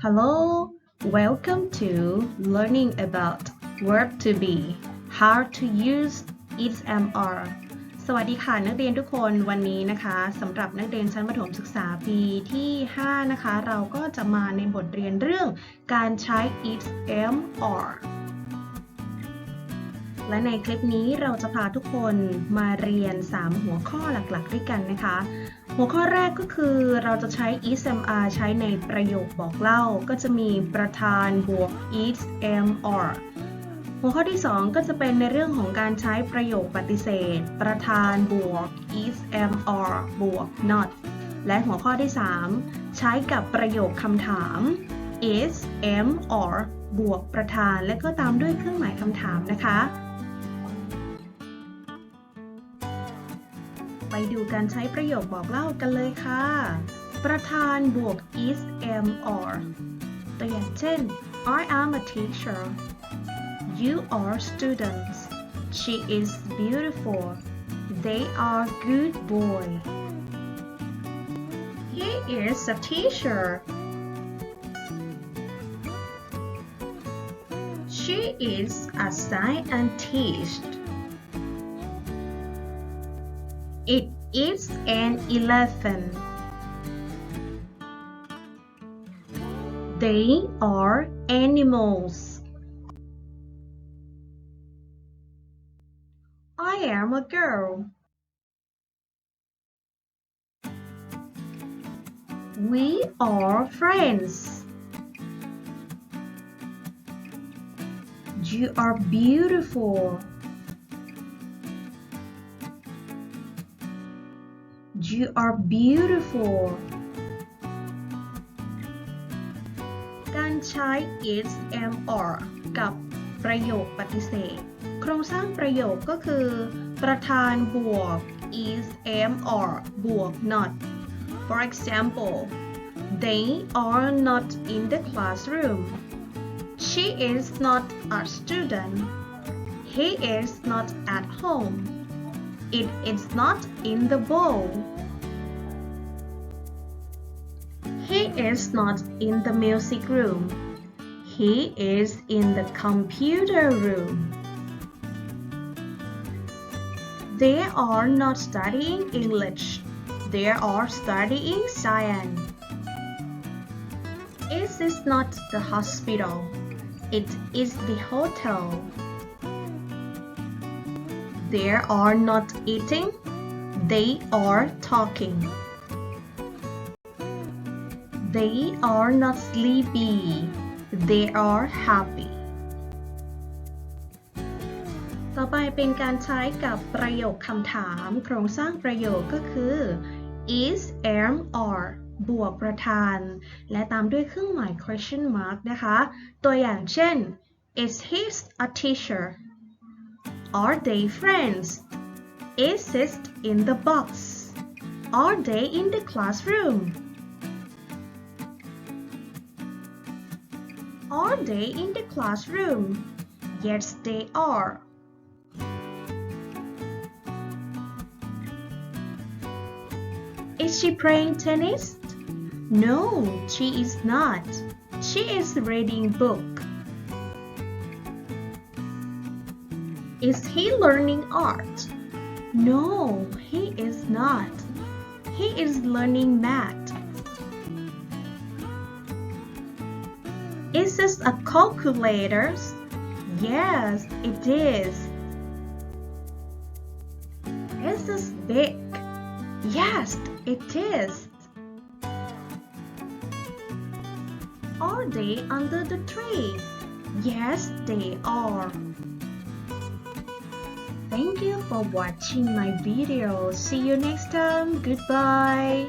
Hello, welcome to learning about verb to be, how to use its MR สวัสดีค่ะนักเรียนทุกคนวันนี้นะคะสำหรับนักเรียนชั้นประถมศึกษาปีที่ 5 นะคะ เราก็จะมาในบทเรียนเรื่องการใช้ its MR และในคลิปนี้เราจะพาทุกคนมาเรียน 3 หัวข้อหลักๆ ด้วยกันนะคะ หัวข้อแรกก็คือเราจะใช้ is mr ใช้ในประโยคบอกเล่า ก็จะมีประธานบวก is mr หัวข้อที่ 2 ก็จะเป็นในเรื่องของการใช้ประโยคปฏิเสธ ประธานบวก is mr บวก not และหัวข้อที่ 3 ใช้กับประโยคคำถาม is m or บวกประธานและก็ตามด้วยเครื่องหมายคำถามนะคะ ดูการใช้ประโยคบอกเล่ากันเลยค่ะ ประธานบวก is am or ตัวอย่างเช่น I am a teacher you are students she is beautiful they are good boy he is a teacher she is a scientist It is an elephant. They are animals. I am a girl. We are friends. You are beautiful. You are beautiful การใช้ is am or กับประโยคปฏิเสธ โครงสร้างประโยคก็คือ ประธานบวก is am or บวก not for example they are not in the classroom she is not a student he is not at home it is not in the bowl. He is not in the music room. He is in the computer room. They are not studying English. They are studying science. It is not the hospital. It is the hotel. They are not eating, they are talking. They are not sleepy, they are happy. ต่อไปเป็นการใช้กับประโยคคำถาม โครงสร้างประโยคก็คือ is am or บวกประธาน และตามด้วยเครื่องหมาย question mark นะคะ ตัวอย่างเช่น is he a teacher Are they friends? Is it in the box? Are they in the classroom? Are they in the classroom? Yes, they are. Is she playing tennis? No, she is not. She is reading book. Is he learning art? No, he is not. He is learning math. Is this a calculator? Yes, it is. Is this big? Yes, it is. Are they under the tree? Yes, they are. Thank you for watching my video. See you next time. Goodbye.